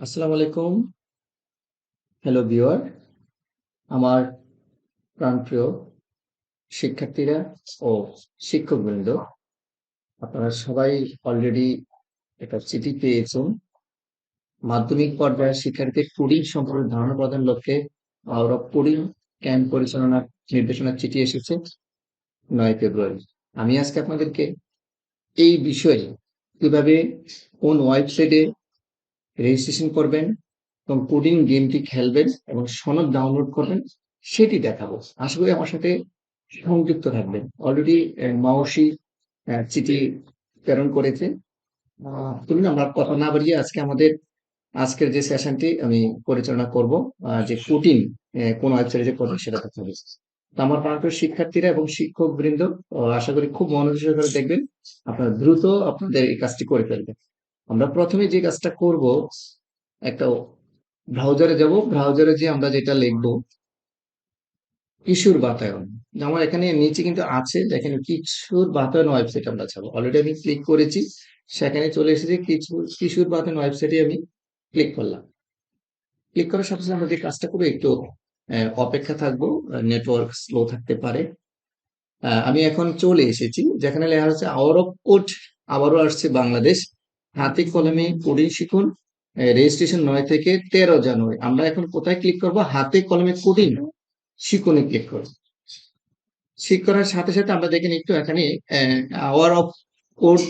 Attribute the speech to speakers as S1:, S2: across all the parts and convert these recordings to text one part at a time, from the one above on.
S1: আসসালামু আলাইকুম। Hello viewer আমার প্রাণপ্রিয় শিক্ষার্থীরা ও শিক্ষকবৃন্দ, আপনারা সবাই অলরেডি একটা চিঠি পেয়েছেন। মাধ্যমিক পর্যায়ের শিক্ষার্থীদের কোডিং সম্পর্কে ধারণা প্রদান লক্ষ্যে আওয়ার অফ কোডিং ক্যাম্প পরিচালনার নির্দেশনার চিঠি এসেছে নয় ফেব্রুয়ারি। আমি আজকে আপনাদেরকে এই বিষয়ে কীভাবে কোন ওয়েবসাইটে রেজিস্ট্রেশন করবেন এবং কোডিং গেমটি খেলবেন এবং সনদ ডাউনলোড করবেন, সেটি দেখাবো। আশা করি আমার সাথে সংযুক্ত থাকবেন। অলরেডি মাওসি চিঠি প্রেরণ করেছে। চলুন আমরা কথা না বাড়িয়ে আজকে আমাদের আজকের যে সেশনটি আমি পরিচালনা করব যে কোডিং কোন ওয়েবসাইটে করব সেটা দেখাবো। তো আমার প্রাণপ্রিয় শিক্ষার্থীরা এবং শিক্ষক বৃন্দ আশা করি খুব মনোযোগ সহকারে দেখবেন। আপনারা দ্রুত আপনাদের এই কাজটি করে ফেলবেন। আমরা প্রথমে যে কাজটা করব, একটা ব্রাউজারে যাব। ব্রাউজারে যে আমরা যেটা লিখব, কিশোর বাতায়ন। আমার এখানে নিচে কিন্তু আছে, দেখেন কিশোর বাতায়ন ওয়েবসাইট আমরা যাব। অলরেডি আমি ক্লিক করেছি, সেখানে চলে এসেছে কিশোর কিশোর বাতায়ন ওয়েবসাইটে আমি ক্লিক করলাম। ক্লিক করার সাথে সাথে আমরা যে কাজটা করব একটু অপেক্ষা থাকব নেটওয়ার্ক স্লো থাকতে পারে। আমি এখন চলে এসেছি, যেখানে লেখা হচ্ছে আওয়ার অফ কোড আবারও আসছে বাংলাদেশ। হাতে কলমে কোডিং শিখুন রেজিস্ট্রেশন নয় থেকে তেরো জানুয়ারি। আমরা এখন কোথায় ক্লিক করব? হাতে কলমে কোডিং শিখুনে ক্লিক করব। শিখ করার সাথে সাথে আমরা দেখেন একটু এখানে আওয়ার অফ কোর্স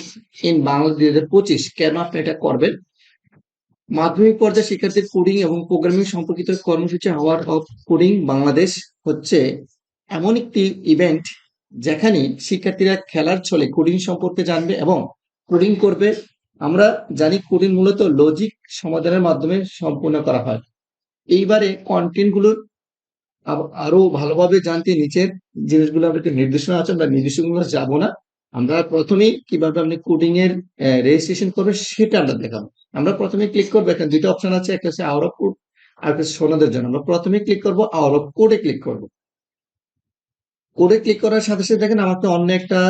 S1: ইন বাংলা দুই হাজার পঁচিশ কেন আপনি এটা করবেন? মাধ্যমিক পর্যায়ে শিক্ষার্থীর কোডিং এবং প্রোগ্রামিং সম্পর্কিত কর্মসূচি আওয়ার অফ কোডিং বাংলাদেশ হচ্ছে এমন একটি ইভেন্ট যেখানে শিক্ষার্থীরা খেলার ছলে কোডিং সম্পর্কে জানবে এবং কোডিং করবে। আমরা জানি কোডিং মূলত লজিক সমাধানের মাধ্যমে সম্পূর্ণ করা হয়। এইবারে কন্টেন্টগুলোর আরও ভালোভাবে জানতে নিচের জিনিসগুলো আমরা একটু নির্দেশনা আছে, আমরা নির্দেশনাগুলো যাব না। আমরা প্রথমেই কীভাবে আপনি কোডিং এর রেজিস্ট্রেশন করবে সেটা আমরা দেখাবো। আমরা প্রথমে ক্লিক করব, এখানে দুইটা অপশন আছে, একটা হচ্ছে আওয়ার অফ কোড আর একটা সোনাদের জন্য। আমরা প্রথমে ক্লিক করব আওয়ার অফ কোডে ক্লিক করব। কোডে ক্লিক করার সাথে সাথে দেখেন আমাকে অন্য একটা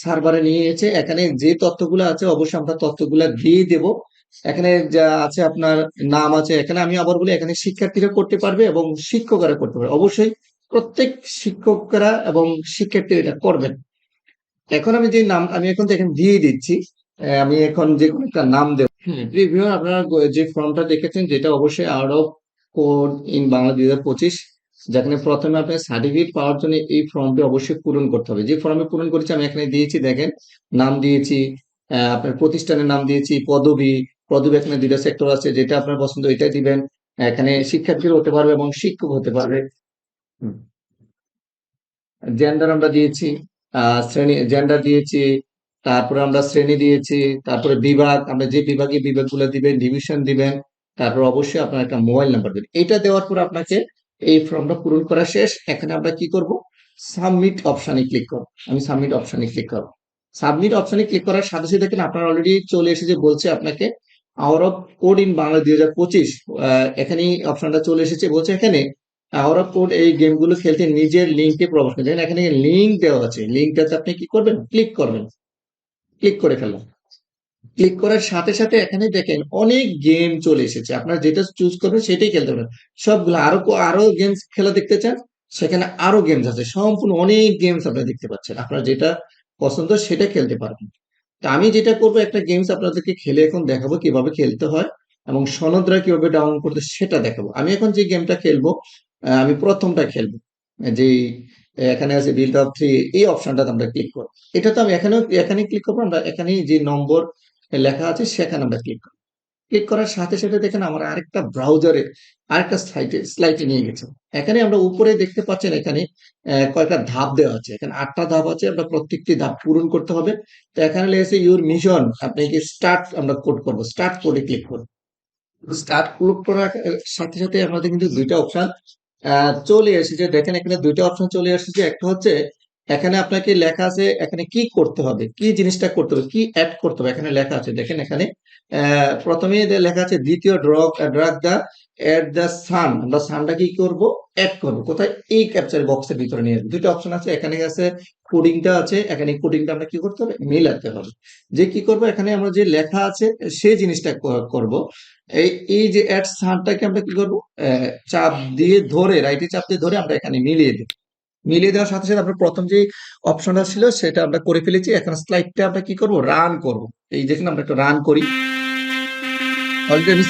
S1: সার্ভারে নিয়ে এসেছে। এখানে যে তথ্যগুলো আছে অবশ্যই আমরা তথ্যগুলো দিয়ে দেব। এখানে যা আছে আপনার নাম আছে এখানে আমি আবার বলি এখানে শিক্ষার্থীরা করতে পারবে এবং শিক্ষকরা করতে পারবে। অবশ্যই প্রত্যেক শিক্ষকরা এবং শিক্ষার্থীরা এটা করবেন। এখন আমি যে নাম আমি এখন তো এখানে দিয়ে দিচ্ছি। আমি এখন যে কোনো একটা নাম দেব। প্রিভিউ আপনারা যে ফর্মটা দেখেছেন যেটা অবশ্যই out of code in Bangla দুই হাজার পঁচিশ যেখানে প্রথমে আপনার সার্টিফিকেট পাওয়ার জন্য এই ফর্মটি অবশ্যই পূরণ করতে হবে। যে ফর্মে পূরণ করেছি, আমি এখানে দিয়েছি, দেখেন, নাম দিয়েছি আপনার প্রতিষ্ঠানের নাম দিয়েছি, পদবি পদবি এখানে দুইটা সেক্টর আছে, যেটা আপনার পছন্দ ওইটাই দিবেন। এখানে শিক্ষার্থীরা হতে পারবে এবং শিক্ষক হতে পারবে। জেন্ডার আমরা দিয়েছি শ্রেণি জেন্ডার দিয়েছি, তারপরে আমরা শ্রেণি দিয়েছি, তারপরে বিভাগ, আমরা যে বিভাগে বিভাগগুলো দিবেন ডিভিশন দিবেন, তারপর অবশ্যই আপনার একটা মোবাইল নাম্বার দেবেন। এটা দেওয়ার পর আপনাকে এই ফর্মটা পূরণ করা শেষ। এখানে আমরা কি করব? সাবমিট অপশানে ক্লিক করব। আমি সাবমিট অপশানে ক্লিক করব। সাবমিট অপশানে ক্লিক করার সাথে সাথে দেখেন আপনার অলরেডি চলে এসেছে, বলছে আপনাকে hour of code in Bangla দুই হাজার পঁচিশ এখানেই অপশনটা চলে এসেছে, বলছে এখানে আওয়ার অফ কোড এই গেমগুলো খেলতে নিজের লিঙ্কে প্রবেশ করতে এখানে লিঙ্ক দেওয়া আছে। লিঙ্কটাতে আপনি কি করবেন? ক্লিক করবেন। ক্লিক করে ফেললাম। ক্লিক করার সাথে সাথে এখানে দেখেন অনেক গেম চলে এসেছে। আপনারা যেটা চুজ করবেন সেটাই খেলতে পারবেন। সবগুলো আরও আরও গেমস খেলা দেখতে চান, সেখানে আরও গেমস আছে। সম্পূর্ণ অনেক গেমস আপনারা দেখতে পাচ্ছেন। আপনার যেটা পছন্দ সেটা খেলতে পারবেন। তা আমি যেটা করব, একটা গেমস আপনাদেরকে খেলে এখন দেখাবো কীভাবে খেলতে হয় এবং সনদরা কীভাবে ডাউনলোড করতে সেটা দেখাবো। আমি এখন যে গেমটা খেলব আমি প্রথমটা খেলব। যে, এখানে আছে বিল্ড অফ থ্রি এই অপশনটাতে আমরা ক্লিক করব। এটা তো আমি এখানেও এখানে ক্লিক করব। আমরা এখানে যে নম্বর লেখা আছে, সেখানে আমরা ক্লিক করব। ক্লিক করার সাথে সাথে দেখেন আমরা আরেকটা ব্রাউজারে আরেকটা সাইটে স্লাইডে নিয়ে গেছে। এখানে আমরা উপরে দেখতে পাচ্ছেন এখানে কয়েকটা ধাপ দেওয়া আছে। এখানে আটটা ধাপ আছে, আমরা প্রত্যেকটি ধাপ পূরণ করতে হবে। তো এখানে লেগেছে ইউর মিশন আপনি কি স্টার্ট আমরা কোড করব। স্টার্ট কোডে ক্লিক করব স্টার্ট ক্লিক করার সাথে সাথে আমাদের কিন্তু দুইটা অপশন চলে এসেছে। দেখেন এখানে দুইটা অপশন চলে এসেছে। একটা হচ্ছে এখানে আপনাকে লেখা আছে এখানে কি করতে হবে, কি জিনিসটা করতে হবে, কি অ্যাড করতে হবে, এখানে লেখা আছে, দেখেন এখানে প্রথমে লেখা আছে দ্বিতীয় drug drug the at the sun আমরা সানটা কি করব অ্যাড করব, কোথায়, এই ক্যাপচার বক্সের ভিতরে নিয়ে দুটো অপশন আছে, এখানে আছে কোডিংটা আছে, এখানে কোডিংটা আমরা কি করতে হবে, মিলাতে হবে, যে কি করব, এখানে আমরা যে লেখা আছে সেই জিনিসটা করব, এই এই যে অ্যাড সানটাকে আমরা কি করব চাপ দিয়ে ধরে রাইটে চাপ দিয়ে ধরে আমরা এখানে মিলিয়ে দেব মিলিয়ে দেওয়ার সাথে সাথে আমরা প্রথম যে অপশনটা ছিল সেটা আমরা করে ফেলেছি। এখন স্লাইডটা আমরা কি করব? রান করব। এই দেখুন, আমরা একটু রান করি।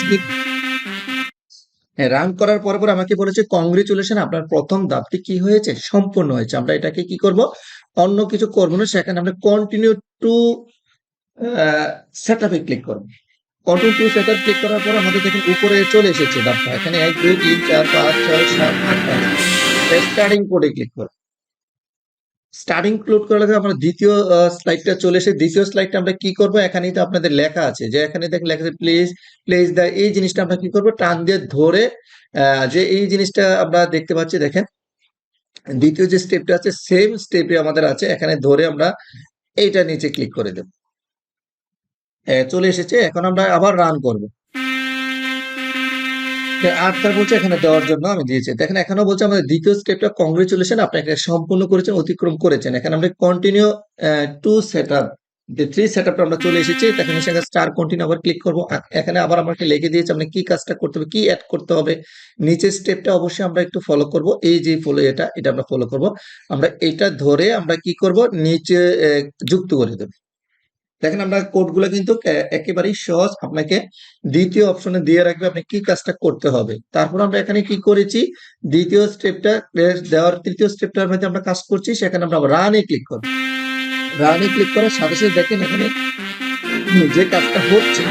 S1: স্কিপ রান করার পর পর আমাকে বলেছে কংগ্রেচুলেশন আপনার প্রথম ধাপটি কি হয়েছে? সম্পূর্ণ হয়েছে। আমরা এটাকে কি করব? অন্য কিছু করব না। সেখানে আমরা কন্টিনিউ টু সেটআপে ক্লিক করব। কন্টিনিউ টু সেটআপ ক্লিক করার পর আমাদের দেখুন, উপরে চলে এসেছে ধাপটা। এখানে এক, দুই, তিন, চার, পাঁচ, ছয়, সাত, আট স্টার্টিং কোডে ক্লিক করব স্টার্টিং ক্লোড করার আগে আমরা দ্বিতীয় স্লাইডটা চলে এসে দ্বিতীয় স্লাইডটা আমরা কি করব? এখানেই তো আপনাদের লেখা আছে যে এখানে দেখেন লেখা আছে প্লিজ প্লেস দা এই জিনিসটা আমরা কি করব? টান দিয়ে ধরে যে এই জিনিসটা আমরা দেখতে পাচ্ছি, দেখেন। দ্বিতীয় যে স্টেপটা আছে সেম স্টেপে আমাদের আছে। এখানে ধরে আমরা এইটা নিচে ক্লিক করে দেব। চলে এসেছে। এখন আমরা আবার রান করব। আটটা বলছে এখানে দেওয়ার জন্য আমি দিয়েছি। দেখেন, এখানেও বলছে আমাদের দ্বিতীয় স্টেপটা কংগ্রেচুলেশন আপনি এটা সম্পূর্ণ করেছেন, অতিক্রম করেছেন। এখানে আমরা কন্টিনিউ টু সেট আপ যে থ্রি সেট আপটা আমরা চলে এসেছি। এখানে সেখানে স্টার কন্টিনিউ আবার ক্লিক করব। এখানে আবার আমাকে লিখে দিয়েছে, আপনি কি কাজটা করতে হবে, কি অ্যাড করতে হবে? নিচের স্টেপটা অবশ্যই আমরা একটু ফলো করব। এই যে ফলো এটা এটা আমরা ফলো করব। আমরা এটা ধরে আমরা কি করব? নিচে যুক্ত করে দেব। দেখেন আমরা কোডগুলো কিন্তু একেবারেই সহজ। আপনাকে দ্বিতীয় অপশনে দিয়ে রাখবে আপনি কি কাজটা করতে হবে। তারপর আমরা এখানে কি করেছি? দ্বিতীয় স্টেপটা দেওয়ার তৃতীয় স্টেপটার মধ্যে আমরা কাজ করছি, সেখানে আমরা রানে ক্লিক করব। রানে ক্লিক করার সাথে সাথে দেখেন এখানে যে কাজটা হচ্ছে,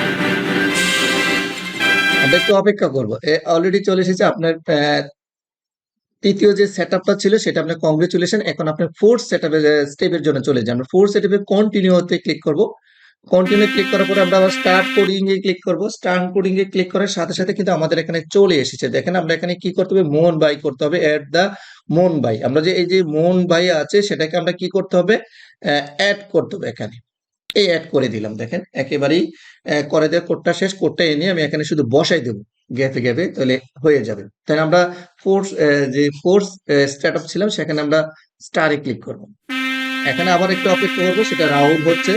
S1: আমরা একটু অপেক্ষা করব। অলরেডি চলে এসেছে আপনার তৃতীয় যে সেট আপটা ছিল, সেটা আপনার কংগ্রেচুলেশন এখন আপনার ফোর্থ সেট স্টেপের জন্য চলে যান। ফোর্থ সেটআপে কন্টিনিউ হতে ক্লিক করব। কন্টিনিউ ক্লিক করার পরে আমরা আবার স্টার্ট কোডিং এ ক্লিক করব। স্টার্ট কোডিং এ ক্লিক করার সাথে সাথে কিন্তু আমাদের এখানে চলে এসেছে। দেখেন, আমরা এখানে কি করতে হবে? মোহন বাই করতে হবে অ্যাড দা মন বাই আমরা যে, এই যে মোহন বাই আছে, সেটাকে আমরা কি করতে হবে? অ্যাড করতে হবে এখানে। এই অ্যাড করে দিলাম, দেখেন। একেবারেই করে দেওয়া কোডটা শেষ। কোডটা এনে আমি এখানে শুধু বসাই দেবো। গ্যাপে গ্যাপে তাহলে হয়ে যাবে। তাহলে আমরা ফোর্স যে ফোর্স স্টার্ট আপ ছিলাম সেখানে আমরা স্টারে ক্লিক করব। এখানে আবার একটু অপেক্ষা করব, সেটা রাউন্ড হচ্ছে।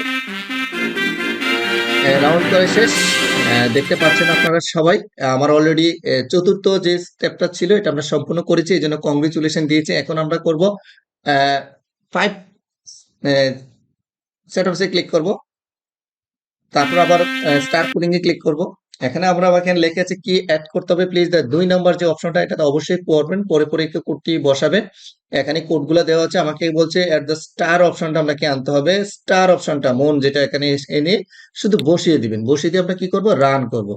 S1: রাউন্ড করে শেষ। দেখতে পাচ্ছেন আপনারা সবাই, আমার অলরেডি চতুর্থ যে স্টেপটা ছিল, এটা আমরা সম্পূর্ণ করেছি এই জন্য কংগ্রেচুলেশন দিয়েছে। এখন আমরা করব ফাইভ সেট আপসে ক্লিক করব। তারপর আবার স্টার এ ক্লিক করব। এখানে আমরা এখানে লেখা আছে কি অ্যাড করতে হবে? প্লিজ দুই নাম্বার যে অপশনটা এটা তো অবশ্যই পড়বেন। পরে পরে একটু কোডটি বসাবেন। এখানে কোডগুলো দেওয়া আছে। আমাকে বলছে অ্যাট দ্য স্টার অপশনটা আপনাকে আনতে হবে। স্টার অপশনটা মন যেটা এখানে এনে শুধু বসিয়ে দিবেন। বসিয়ে দিয়ে আমরা কি করব? রান করব।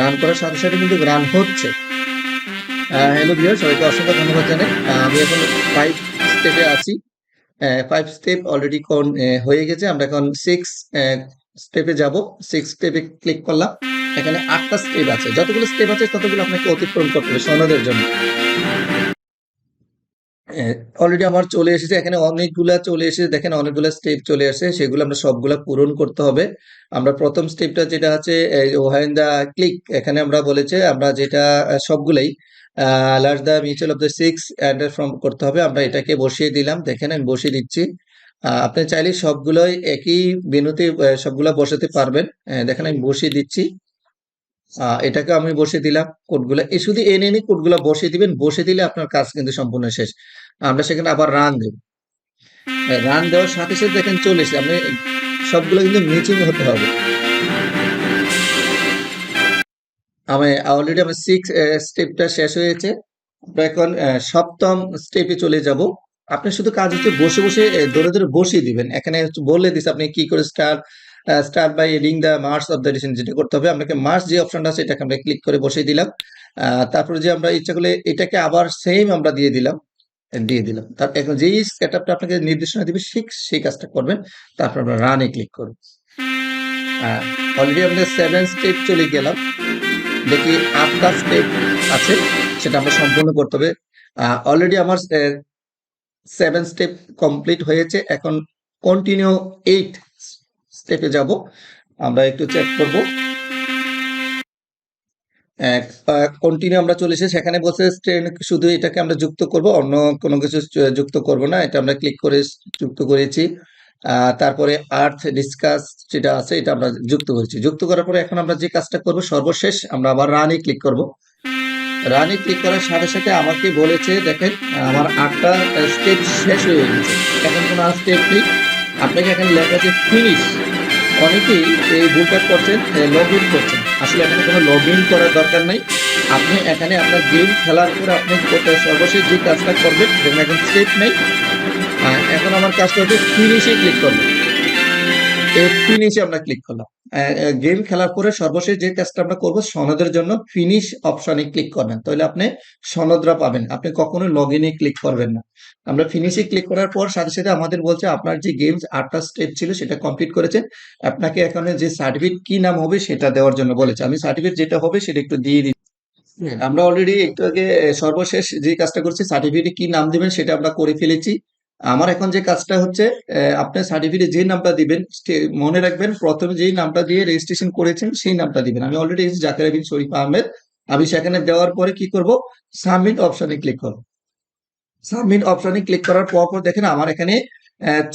S1: রান করার সাথে সাথে কিন্তু রান হচ্ছে। হ্যালো ভিউয়ার সবাইকে অসংখ্য ধন্যবাদ জানাই। আমি এখন ফাইভ স্টেপে আছি। ফাইভ স্টেপ অলরেডি হয়ে গেছে। আমরা এখন সিক্স স্টেপে যাব। সিক্স স্টেপে ক্লিক করলাম। এখানে আটটা স্টেপ আছে। যতগুলো স্টেপ আছে ততগুলো আপনাকে অতিক্রম করতে হবে সনদের জন্য। অলরেডি আমার চলে এসেছে। এখানে অনেকগুলা চলে এসেছে। দেখেন অনেকগুলা স্টেপ চলে আসে। সেগুলো আমরা সবগুলা পূরণ করতে হবে। আমরা প্রথম স্টেপটা যেটা আছে ওহাইন দা ক্লিক। এখানে আমরা বলেছে আমরা যেটা সবগুলাই large the mutual of the six and from করতে হবে। আমরা এটাকে বসিয়ে দিলাম। দেখেন আমি বসিয়ে দিচ্ছি। আপনি চাইলে সবগুলোই একই বিনুতে আহ, সবগুলা বসাতে পারবেন। দেখেন আমি বসিয়ে দিচ্ছি। এটাকে আমি বসিয়ে দিলাম কোডগুলো। এই শুধু এনে এনে কোডগুলো বসিয়ে দিবেন, বসিয়ে দিলে আপনার কাজ কিন্তু সম্পূর্ণ শেষ। আমরা সেখানে আবার রান দেব। রান দেওয়ার সাথে সাথে দেখেন চলে এসেছে। আপনি সবগুলো কিন্তু মিচিং হতে হবে। আমি অলরেডি আমার সিক্স স্টেপটা শেষ হয়েছে। আমরা এখন সপ্তম স্টেপে চলে যাব। আপনি শুধু কাজ হচ্ছে বসে বসে ধরে ধরে বসিয়ে দিবেন। এখানে বলে দিচ্ছে আপনি কি করে start start by ring the mars of the decision যেটা করতে হবে। আপনাকে মার্স যে অপশনটা আছে, এটাকে আমরা ক্লিক করে বসিয়ে দিলাম। তারপরে যে আমরা ইচ্ছা করলে এটাকে আবার সেম আমরা দিয়ে দিলাম দিয়ে দিলাম। তার এখন যেই সেট আপটা আপনাকে নির্দেশনা দিবে, ঠিক সেই কাজটা করবেন। তারপর আমরা রানে ক্লিক করব। অলরেডি আমাদের সেভেন স্টেপ চলে গেলাম। দেখি আটটা স্টেপ আছে, সেটা আমরা সম্পূর্ণ করতে হবে। অলরেডি আমার সেভেন স্টেপ কমপ্লিট হয়েছে। এখন কন্টিনিউ এইট স্টেপে যাব। আমরা একটু চেক করব। কন্টিনিউ আমরা চলে এসে সেখানে বসে শুধু এটাকে আমরা যুক্ত করব, অন্য কোনো কিছু যুক্ত করব না। এটা আমরা ক্লিক করে যুক্ত করেছি। তারপরে আর্থ ডিসকাস যেটা আছে, এটা আমরা যুক্ত করেছি। যুক্ত করার পরে এখন আমরা যে কাজটা করব, সর্বশেষ আমরা আবার রানে ক্লিক করব। রানে ক্লিক করার সাথে সাথে আমাকে বলেছে, দেখেন, আমার আটটা স্টেপ শেষ হয়ে গেছে। এখন কোনো স্টেপ নেই। আপনাকে এখানে লেখা আছে ফিনিশ অনেকেই এই ভুলটা করছেন লগ ইন করছেন। আসলে এখানে কোনো লগ ইন করার দরকার নাই। আপনি এখানে আপনার গেম খেলার পরে আপনি সর্বশেষ যে কাজটা করবেন, সেখানে এখন স্টেপ নেই। এখন আমার কাজটা হচ্ছে ফিনিশে ক্লিক করবেন। ফিনিশে আমরা ক্লিক করলাম। গেম খেলার পরে সর্বশেষ যে কাজটা আমরা করব সনদের জন্য ফিনিশ অপশনে ক্লিক করবেন। তাহলে আপনি সনদরা পাবেন। আপনি কখনো লগ ইনে ক্লিক করবেন না। আমরা ফিনিশে ক্লিক করার পর সাথে সাথে আমাদের বলছে আপনার যে গেমস আটটা স্টেপ ছিল সেটা কমপ্লিট করেছেন। আপনাকে এখানে যে সার্টিফিকেট কি নাম হবে সেটা দেওয়ার জন্য বলেছে। আমি সার্টিফিকেট যেটা হবে সেটা একটু দিয়ে দিই। আমরা অলরেডি একটু আগে সর্বশেষ যে কাজটা করছি সার্টিফিকেটে কি নাম দিবেন সেটা আমরা করে ফেলেছি। আমার এখন যে কাজটা হচ্ছে আপনার সার্টিফিকেটে যে নামটা দিবেন মনে রাখবেন প্রথমে যেই নামটা দিয়ে রেজিস্ট্রেশন করেছেন, সেই নামটা দিবেন। আমি অলরেডি জাকির বিন শরীফ আহমেদ। আমি সেখানে দেওয়ার পরে কি করব? সাবমিট অপশনে ক্লিক করব। সাবমিট অপশনে ক্লিক করার পর পর দেখেন আমার এখানে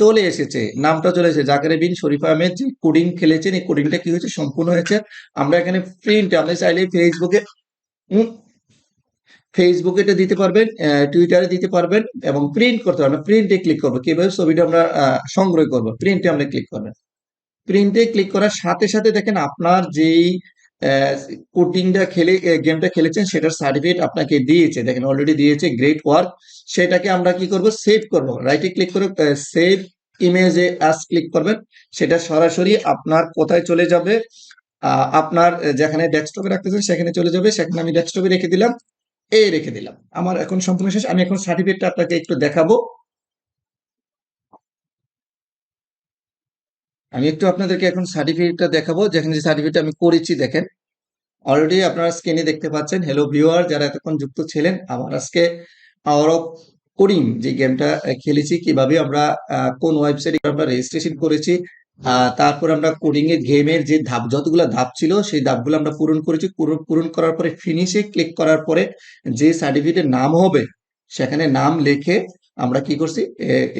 S1: চলে এসেছে। নামটা চলে এসেছে। জাকির বিন শরীফ আহমেদ যে কোডিং খেলেছেন, এই কোডিংটা কি হয়েছে? সম্পূর্ণ হয়েছে। আমরা এখানে প্রিন্ট আপনি চাইলে ফেসবুকে ফেসবুকে এটা দিতে পারবেন টুইটারে দিতে পারবেন এবং প্রিন্ট করতে পারবেন। প্রিন্টে ক্লিক করব। কীভাবে ছবিটা আমরা সংগ্রহ করব। প্রিন্টে আমরা ক্লিক করবেন প্রিন্টে ক্লিক করার সাথে সাথে দেখেন আপনার যেই কোটিংটা খেলে গেমটা খেলেছেন, সেটার সার্টিফিকেট আপনাকে দিয়েছে। দেখেন অলরেডি দিয়েছে গ্রেট ওয়ার্ক সেটাকে আমরা কি করব? সেভ করব। রাইটে ক্লিক করে সেভ ইমেজে অ্যাস ক্লিক করবেন। সেটা সরাসরি আপনার কোথায় চলে যাবে? আপনার যেখানে ডেস্কটপে রাখতেছেন সেখানে চলে যাবে। সেখানে আমি ডেস্কটপে রেখে দিলাম। এই রেখে দিলাম। আমার এখন সম্পূর্ণ শেষ। আমি এখন সার্টিফিকেটটা আপনাকে একটু দেখাবো। আমি একটু আপনাদেরকে এখন সার্টিফিকেটটা দেখাবো। যেখানে যে সার্টিফিকেট আমি করেছি, দেখেন। অলরেডি আপনারা স্ক্রিনে দেখতে পাচ্ছেন। হ্যালো ভিউয়ার যারা এতক্ষণ যুক্ত ছিলেন আবার আজকে আওয়ার অফ কোডিং যে গেমটা খেলেছি, কীভাবে আমরা কোন ওয়েবসাইটে আমরা রেজিস্ট্রেশন করেছি তারপর আমরা কোডিং এর গেমের যে ধাপ, যতগুলো ধাপ ছিল, সেই ধাপগুলো আমরা পূরণ করেছি। পূরণ করার পরে ফিনিশে ক্লিক করার পরে যে সার্টিফিকেটের নাম হবে, সেখানে নাম লিখে আমরা কি করছি?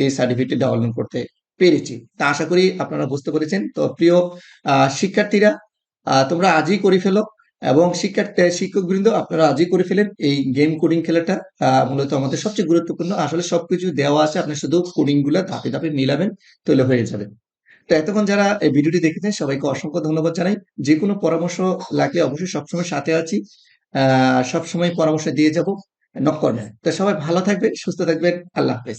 S1: এই সার্টিফিকেট ডাউনলোড করতে পেরেছি। তা আশা করি আপনারা বুঝতে পেরেছেন। তো প্রিয় শিক্ষার্থীরা তোমরা আজই করে ফেলো এবং শিক্ষার্থী শিক্ষক শিক্ষকবৃন্দ, আপনারা আজই করে ফেলেন এই গেম কোডিং খেলাটা। মূলত আমাদের সবচেয়ে গুরুত্বপূর্ণ। আসলে সবকিছু দেওয়া আছে, আপনি শুধু কোডিংগুলা ধাপে ধাপে মিলাবেন, তাহলে হয়ে যাবে। তো এতক্ষণ যারা এই ভিডিওটি দেখেছেন, সবাইকে অসংখ্য ধন্যবাদ জানাই। যে কোনো পরামর্শ লাগলে অবশ্যই সবসময় সাথে আছি। আহ, সবসময় পরামর্শ দিয়ে যাব। নক তো সবাই ভালো থাকবে সুস্থ থাকবেন। আল্লাহ হাফেজ।